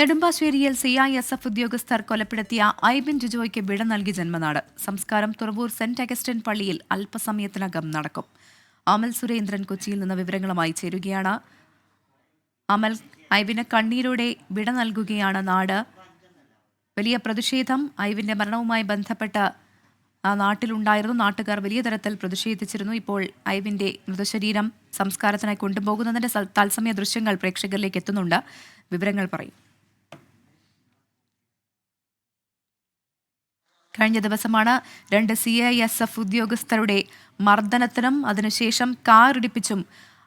നെടുമ്പാശ്ശേരിയിൽ C I S F ഉദ്യോഗസ്ഥർ കൊലപ്പെടുത്തിയ ഐബിൻ ജുജോയ്ക്ക് വിട നൽകി ജന്മനാട്. സംസ്കാരം തുറവൂർ സെന്റ് അഗസ്റ്റിൻ പള്ളിയിൽ അല്പസമയത്തിനകം നടക്കും. അമൽ സുരേന്ദ്രൻ കൊച്ചിയിൽ നിന്ന് വിവരങ്ങളുമായി ചേരുകയാണ്. അമൽ ഐബിന് കണ്ണീരോടെ വിട നൽകുകയാണ് നാട്. വലിയ പ്രതിഷേധം ഐവിന്റെ മരണവുമായി ബന്ധപ്പെട്ട് നാട്ടിലുണ്ടായിരുന്നു നാട്ടുകാർ വലിയ തരത്തിൽ പ്രതിഷേധിച്ചിരുന്നു. ഇപ്പോൾ ഐവിന്റെ മൃതശരീരം സംസ്കാരത്തിനായി കൊണ്ടുപോകുന്നതിന്റെ തത്സമയ ദൃശ്യങ്ങൾ പ്രേക്ഷകരിലേക്ക് എത്തുന്നുണ്ട്. വിവരങ്ങൾ പറയും. കഴിഞ്ഞ ദിവസമാണ് രണ്ട് സി ഐ എസ് എഫ് ഉദ്യോഗസ്ഥരുടെ മർദ്ദനത്തിനും അതിനുശേഷം കാർ ഇടിപ്പിച്ചും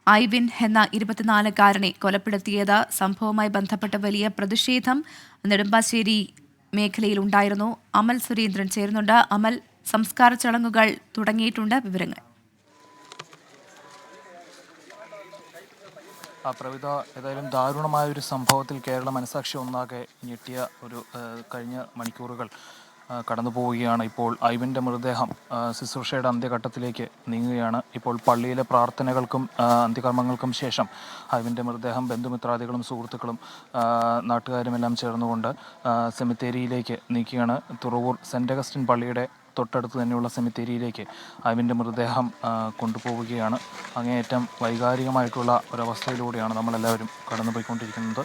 ഐവിൻ എന്ന ഇരുപത്തിനാലുകാരനെ കൊലപ്പെടുത്തിയത്. സംഭവവുമായി ബന്ധപ്പെട്ട വലിയ പ്രതിഷേധം നെടുമ്പാശ്ശേരി മേഖലയിൽ ഉണ്ടായിരുന്നു. അമൽ സുരേന്ദ്രൻ ചേരുന്നുണ്ട്. അമൽ സംസ്കാര ചടങ്ങുകൾ തുടങ്ങിയിട്ടുണ്ട്. വിവരങ്ങൾ. ആ പ്രവിത ഏതായാലും ദാരുണമായ ഒരു സംഭവത്തിൽ കേരള മനസാക്ഷി ഒന്നാകെ ഞെട്ടിയ ഒരു കഴിഞ്ഞ മണിക്കൂറുകൾ. കടന്നു പോവുകയാണ് ഇപ്പോൾ ഐവിന്റെ മൃതദേഹം ശുശ്രൂഷയുടെ അന്ത്യഘട്ടത്തിലേക്ക് നീങ്ങുകയാണ്. ഇപ്പോൾ പള്ളിയിലെ പ്രാർത്ഥനകൾക്കും അന്ത്യകർമ്മങ്ങൾക്കും ശേഷം ഐവിന്റെ മൃതദേഹം ബന്ധുമിത്രാദികളും സുഹൃത്തുക്കളും നാട്ടുകാരുമെല്ലാം ചേർന്നുകൊണ്ട് സെമിത്തേരിയിലേക്ക് നീക്കുകയാണ്. തുറവൂർ സെന്റ് അഗസ്റ്റിൻ പള്ളിയുടെ തൊട്ടടുത്ത് തന്നെയുള്ള സെമിത്തേരിയിലേക്ക് ഐവിന്റെ മൃതദേഹം കൊണ്ടുപോവുകയാണ്. അങ്ങേയറ്റം വൈകാരികമായിട്ടുള്ള ഒരവസ്ഥയിലൂടെയാണ് നമ്മളെല്ലാവരും കടന്നുപോയിക്കൊണ്ടിരിക്കുന്നത്.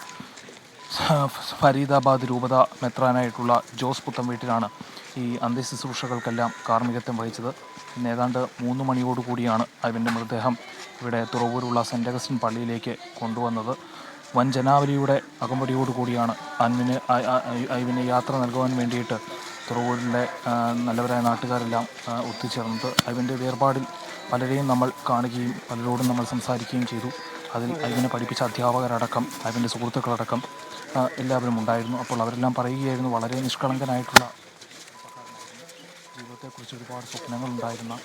ഫരീദാബാദ് രൂപത മെത്രാനായിട്ടുള്ള ജോസ് പുത്തം വീട്ടിലാണ് ഈ അന്ത്യശുശ്രൂഷകൾക്കെല്ലാം കാർമ്മികത്വം വഹിച്ചത്. ഇന്ന് ഏതാണ്ട് മൂന്ന് മണിയോടുകൂടിയാണ് അതിന്റെ മൃതദേഹം ഇവിടെ തുറവൂരുള്ള സെന്റ് അഗസ്റ്റിൻ പള്ളിയിലേക്ക് കൊണ്ടുവന്നത്. വൻ ജനാവലിയുടെ അകമ്പടിയോടുകൂടിയാണ് അന്നിന് അവിനെ യാത്ര നൽകുവാൻ വേണ്ടിയിട്ട് തുറവൂരിലെ നല്ലവരായ നാട്ടുകാരെല്ലാം ഒത്തുചേർന്നത്. അതിന്റെ വേർപാടിൽ പലരെയും നമ്മൾ കാണുകയും പലരോടും നമ്മൾ സംസാരിക്കുകയും ചെയ്തു. അതിൽ അതിനെ പഠിപ്പിച്ച അധ്യാപകരടക്കം അതിന്റെ സുഹൃത്തുക്കളടക്കം എല്ലാവരും ഉണ്ടായിരുന്നു. അപ്പോൾ അവരെല്ലാം പറയുകയായിരുന്നു വളരെ നിഷ്കളങ്കനായിട്ടുള്ള ജീവിതത്തെക്കുറിച്ച് ഒരുപാട് സ്വപ്നങ്ങളുണ്ടായിരുന്ന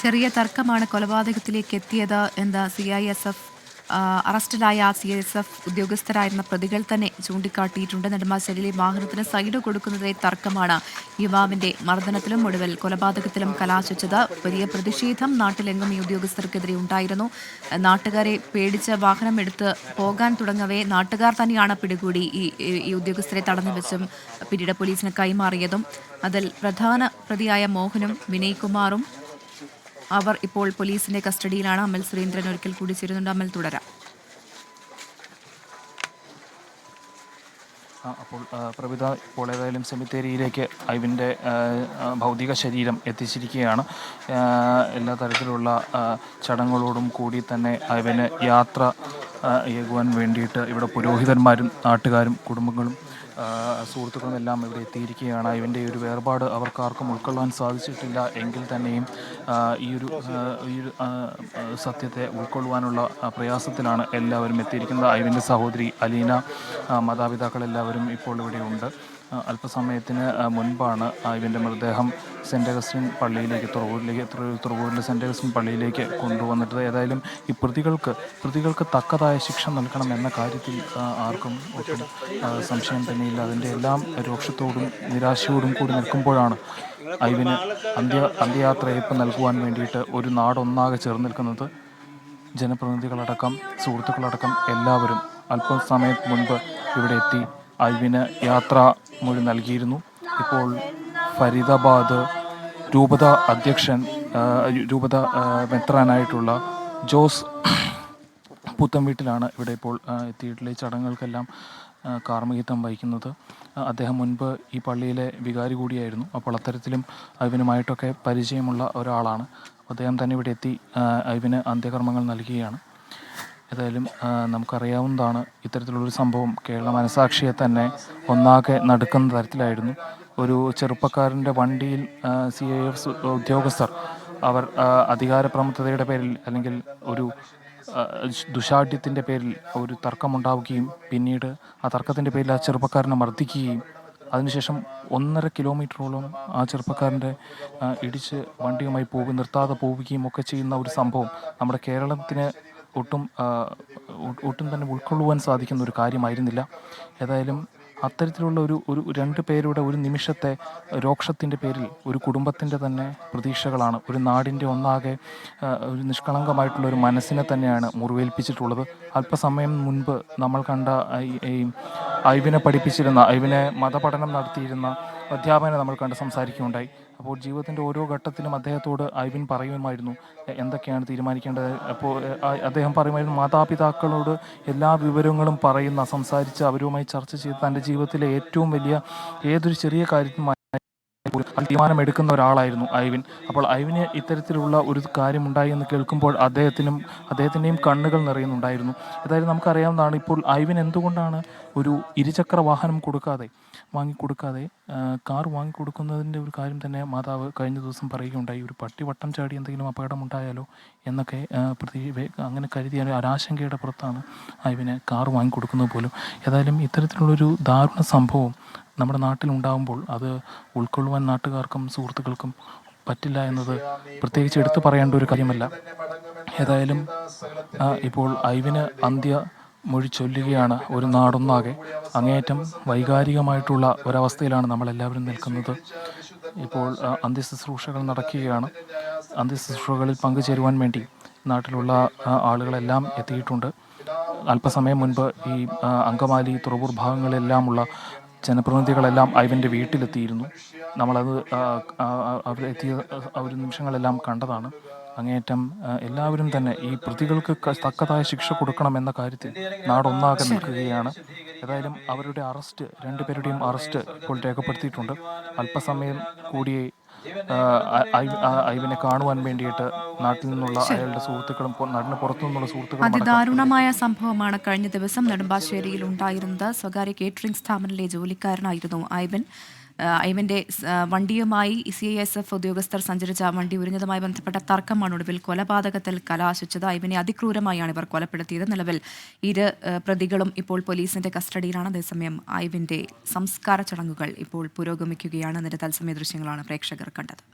ചെറിയ തർക്കമാണ് കൊലപാതകത്തിലേക്ക് എത്തിയത് എന്ന് സി ഐ എസ് എഫ്? അറസ്റ്റിലായ സി എസ് എഫ് ഉദ്യോഗസ്ഥരായിരുന്ന പ്രതികൾ തന്നെ ചൂണ്ടിക്കാട്ടിയിട്ടുണ്ട്. നെടുമ്പാശ്ശേരിയിലെ വാഹനത്തിന് സൈഡ് കൊടുക്കുന്നതിലെ തർക്കമാണ് യുവാവിന്റെ മർദ്ദനത്തിലും ഒടുവിൽ കൊലപാതകത്തിലും കലാശിച്ചത്. വലിയ പ്രതിഷേധം നാട്ടിലെങ്ങും ഈ ഉദ്യോഗസ്ഥർക്കെതിരെ ഉണ്ടായിരുന്നു. നാട്ടുകാരെ പേടിച്ച് വാഹനം എടുത്ത് പോകാൻ തുടങ്ങവേ നാട്ടുകാർ തന്നെയാണ് പിടികൂടി ഈ ഉദ്യോഗസ്ഥരെ തടഞ്ഞു വെച്ചും പിന്നീട് പോലീസിന് കൈമാറിയതും. അതിൽ പ്രധാന പ്രതിയായ മോഹനും വിനയ് കുമാറും അവർ ഇപ്പോൾ പോലീസിന്റെ കസ്റ്റഡിയിലാണ്. അമൽ സുരേന്ദ്രൻ ഒരിക്കൽ കൂടി ചേരുന്നുണ്ട്. അമൽ തുടരാം. അപ്പോൾ പ്രവിത ഇപ്പോൾ ഏതായാലും സെമിത്തേരിയിലേക്ക് ഐവിന്റെ ഭൗതിക ശരീരം എത്തിച്ചിരിക്കുകയാണ്. എല്ലാ തരത്തിലുള്ള ചടങ്ങുകളോടും കൂടി തന്നെ ഐവിന് യാത്ര ഏകുവാൻ വേണ്ടിയിട്ട് ഇവിടെ പുരോഹിതന്മാരും നാട്ടുകാരും കുടുംബങ്ങളും സുഹൃത്തുക്കളും എല്ലാം ഇവിടെ എത്തിയിരിക്കുകയാണ്. ഇവന്റെ ഒരു വേർപാട് അവർക്കാർക്കും ഉൾക്കൊള്ളാൻ സാധിച്ചിട്ടില്ല എങ്കിൽ തന്നെയും ഈ ഒരു ഈ ഒരു സത്യത്തെ ഉൾക്കൊള്ളുവാനുള്ള പ്രയാസത്തിലാണ് എല്ലാവരും എത്തിയിരിക്കുന്നത്. ഐവിന്റെ സഹോദരി അലീന മാതാപിതാക്കളെല്ലാവരും ഇപ്പോൾ ഇവിടെയുണ്ട്. ആ, അല്പസമയത്തിന് മുൻപാണ് ഇവന്റെ മൃതദേഹം സെന്റ് അഗസ്റ്റിൻ പള്ളിയിലേക്ക് തുറവൂരിലേക്ക് തുറ- തുറവൂരിലെ സെന്റ് അഗസ്റ്റിൻ പള്ളിയിലേക്ക് കൊണ്ടുവന്നിട്ട് ഏതായാലും ഈ പ്രതികൾക്ക് പ്രതികൾക്ക് തക്കതായ ശിക്ഷ നൽകണം എന്ന കാര്യത്തിൽ ആർക്കും സംശയം തന്നെയില്ല. അതിന്റെ എല്ലാം രോക്ഷത്തോടും നിരാശയോടും കൂടി നിൽക്കുമ്പോഴാണ് ഐവിന് അന്ത്യ അന്ത്യയാത്രയപ്പ് നൽകുവാൻ വേണ്ടിയിട്ട് ഒരു നാടൊന്നാകെ ചേർന്ന് നിൽക്കുന്നത്. ജനപ്രതിനിധികളടക്കം സുഹൃത്തുക്കളടക്കം എല്ലാവരും അല്പസമയം മുൻപ് ഇവിടെ എത്തി ഐവിന് യാത്ര മൊഴി നൽകിയിരുന്നു. ഇപ്പോൾ ഫരീദാബാദ് രൂപത അധ്യക്ഷൻ രൂപത മെത്രാനായിട്ടുള്ള ജോസ് പുത്തൻ വീട്ടിലാണ് ഇവിടെ ഇപ്പോൾ എത്തിയിട്ടുള്ള ഈ ചടങ്ങുകൾക്കെല്ലാം കാർമ്മികത്വം വഹിക്കുന്നത്. അദ്ദേഹം മുൻപ് ഈ പള്ളിയിലെ വികാരി കൂടിയായിരുന്നു. അപ്പോൾ അത്തരത്തിലും ഐവിനുമായിട്ടൊക്കെ പരിചയമുള്ള ഒരാളാണ്. അദ്ദേഹം തന്നെ ഇവിടെ എത്തി അയവിന് അന്ത്യകർമ്മങ്ങൾ നൽകുകയാണ്. ഏതായാലും നമുക്കറിയാവുന്നതാണ് ഇത്തരത്തിലുള്ളൊരു സംഭവം. കേരള മനസാക്ഷിയെ തന്നെ ഒന്നാകെ നടുക്കുന്ന തരത്തിലായിരുന്നു. ഒരു ചെറുപ്പക്കാരന്റെ വണ്ടിയിൽ സി ഐ എഫ് ഉദ്യോഗസ്ഥർ അവർ അധികാരപ്രമുഖതയുടെ പേരിൽ അല്ലെങ്കിൽ ഒരു ദുശാഠ്യത്തിന്റെ പേരിൽ ഒരു തർക്കമുണ്ടാവുകയും പിന്നീട് ആ തർക്കത്തിന്റെ പേരിൽ ആ ചെറുപ്പക്കാരനെ മർദ്ദിക്കുകയും അതിനുശേഷം ഒന്നര കിലോമീറ്ററോളം ആ ചെറുപ്പക്കാരന്റെ ഇടിച്ച് വണ്ടിയുമായി പോകും നിർത്താതെ പോവുകയും ഒക്കെ ചെയ്യുന്ന ഒരു സംഭവം നമ്മുടെ കേരളത്തിന് ഒട്ടും ഒട്ടും തന്നെ ഉൾക്കൊള്ളുവാൻ സാധിക്കുന്ന ഒരു കാര്യമായിരുന്നില്ല. ഏതായാലും അത്തരത്തിലുള്ള ഒരു ഒരു രണ്ട് പേരുടെ ഒരു നിമിഷത്തെ രോക്ഷത്തിന്റെ പേരിൽ ഒരു കുടുംബത്തിന്റെ തന്നെ പ്രതീക്ഷകളാണ്. ഒരു നാടിന്റെ ഒന്നാകെ ഒരു നിഷ്കളങ്കമായിട്ടുള്ള ഒരു മനസ്സിനെ തന്നെയാണ് മുറിവേൽപ്പിച്ചിട്ടുള്ളത്. അല്പസമയം മുൻപ് നമ്മൾ കണ്ട ഈ ഐവിനെ പഠിപ്പിച്ചിരുന്ന ഐവിനെ മതപഠനം നടത്തിയിരുന്ന അധ്യാപകനെ നമ്മൾ കണ്ട് സംസാരിക്കുകയുണ്ടായി. അപ്പോൾ ജീവിതത്തിന്റെ ഓരോ ഘട്ടത്തിലും അദ്ദേഹത്തോട് ഐവിൻ പറയുമായിരുന്നു. എന്തൊക്കെയാണ് തീരുമാനിക്കേണ്ടത്? അപ്പോൾ അദ്ദേഹം പറയുമായിരുന്നു മാതാപിതാക്കളോട് എല്ലാ വിവരങ്ങളും പറയുന്ന സംസാരിച്ച് അവരുമായി ചർച്ച ചെയ്ത് തന്റെ ജീവിതത്തിലെ ഏറ്റവും വലിയ ഏതൊരു ചെറിയ കാര്യത്തിനും പോലും തീരുമാനമെടുക്കുന്ന ഒരാളായിരുന്നു ഐവിൻ. അപ്പോൾ ഐവിന് ഇത്തരത്തിലുള്ള ഒരു കാര്യമുണ്ടായി എന്ന് കേൾക്കുമ്പോൾ അദ്ദേഹത്തിനും അദ്ദേഹത്തിന്റെയും കണ്ണുകൾ നിറയുന്നുണ്ടായിരുന്നു. അതായത് നമുക്കറിയാവുന്നതാണ് ഇപ്പോൾ ഐവിൻ എന്തുകൊണ്ടാണ് ഒരു ഇരുചക്ര വാഹനം കൊടുക്കാതെ വാങ്ങിക്കൊടുക്കാതെ കാർ വാങ്ങിക്കൊടുക്കുന്നതിന്റെ ഒരു കാര്യം തന്നെ മാതാവ് കഴിഞ്ഞ ദിവസം പറയുകയുണ്ടായി. ഒരു പട്ടി വട്ടം ചാടി എന്തെങ്കിലും അപകടമുണ്ടായാലോ എന്നൊക്കെ പ്രതി അങ്ങനെ കരുതിയ ഒരു ഒരാശങ്കയുടെ പുറത്താണ് ഐവിന് കാർ വാങ്ങിക്കൊടുക്കുന്നത് പോലും. ഏതായാലും ഇത്തരത്തിലുള്ളൊരു ദാരുണ സംഭവം നമ്മുടെ നാട്ടിലുണ്ടാകുമ്പോൾ അത് ഉൾക്കൊള്ളുവാൻ നാട്ടുകാർക്കും സുഹൃത്തുക്കൾക്കും പറ്റില്ല എന്നത് പ്രത്യേകിച്ച് എടുത്തു പറയേണ്ട ഒരു കാര്യമല്ല. ഏതായാലും ഇപ്പോൾ ഐവിന് അന്ത്യ മൊഴി ചൊല്ലുകയാണ് ഒരു നാടൊന്നാകെ. അങ്ങേയറ്റം വൈകാരികമായിട്ടുള്ള ഒരവസ്ഥയിലാണ് നമ്മളെല്ലാവരും നിൽക്കുന്നത്. ഇപ്പോൾ അന്ത്യശുശ്രൂഷകൾ നടക്കുകയാണ്. അന്ത്യശുശ്രൂഷകളിൽ പങ്കുചേരുവാൻ വേണ്ടി നാട്ടിലുള്ള ആളുകളെല്ലാം എത്തിയിട്ടുണ്ട്. അല്പസമയം മുൻപ് ഈ അങ്കമാലി തുറവൂർ ഭാഗങ്ങളിലെല്ലാമുള്ള ജനപ്രതിനിധികളെല്ലാം ഐവന്റെ വീട്ടിലെത്തിയിരുന്നു. നമ്മളത് അവരെത്തിയ ഒരു നിമിഷങ്ങളെല്ലാം കണ്ടതാണ്. അങ്ങേയറ്റം എല്ലാവരും തന്നെ ഈ പ്രതികൾക്ക് തക്കതായ ശിക്ഷ കൊടുക്കണമെന്ന കാര്യത്തിൽ നാടൊന്നാകെ നിൽക്കുകയാണ്. ഏതായാലും അവരുടെ അറസ്റ്റ് രണ്ടുപേരുടെയും അറസ്റ്റ് ഇപ്പോൾ രേഖപ്പെടുത്തിയിട്ടുണ്ട്. അല്പസമയം കൂടിയേ ഐവിനെ കാണുവാൻ വേണ്ടിയിട്ട് നാട്ടിൽ നിന്നുള്ള അയാളുടെ സുഹൃത്തുക്കളും നാടിന് പുറത്തു നിന്നുള്ള സുഹൃത്തുക്കളും അതിദാരുണമായ സംഭവമാണ്. കഴിഞ്ഞ ദിവസം നെടുമ്പാശ്ശേരിയിൽ ഉണ്ടായിരുന്നത് സ്വകാര്യ കേറ്ററിംഗ് സ്ഥാപനത്തിലെ ജോലിക്കാരനായിരുന്നു ഐവൻ. ഐവന്റെ വണ്ടിയുമായി സി ഐ എസ് എഫ് ഉദ്യോഗസ്ഥർ സഞ്ചരിച്ച വണ്ടി ഉരിഞ്ഞതുമായി ബന്ധപ്പെട്ട തർക്കമാണ് ഒടുവിൽ കൊലപാതകത്തിൽ കലാശിച്ചത്. ഐവനെ അതിക്രൂരമായാണ് ഇവർ കൊലപ്പെടുത്തിയത്. നിലവിൽ ഇരു പ്രതികളും ഇപ്പോൾ പോലീസിന്റെ കസ്റ്റഡിയിലാണ്. അതേസമയം ഐവിന്റെ സംസ്കാര ചടങ്ങുകൾ ഇപ്പോൾ പുരോഗമിക്കുകയാണ്. എന്നിട്ട് തത്സമയ ദൃശ്യങ്ങളാണ് പ്രേക്ഷകർ കണ്ടത്.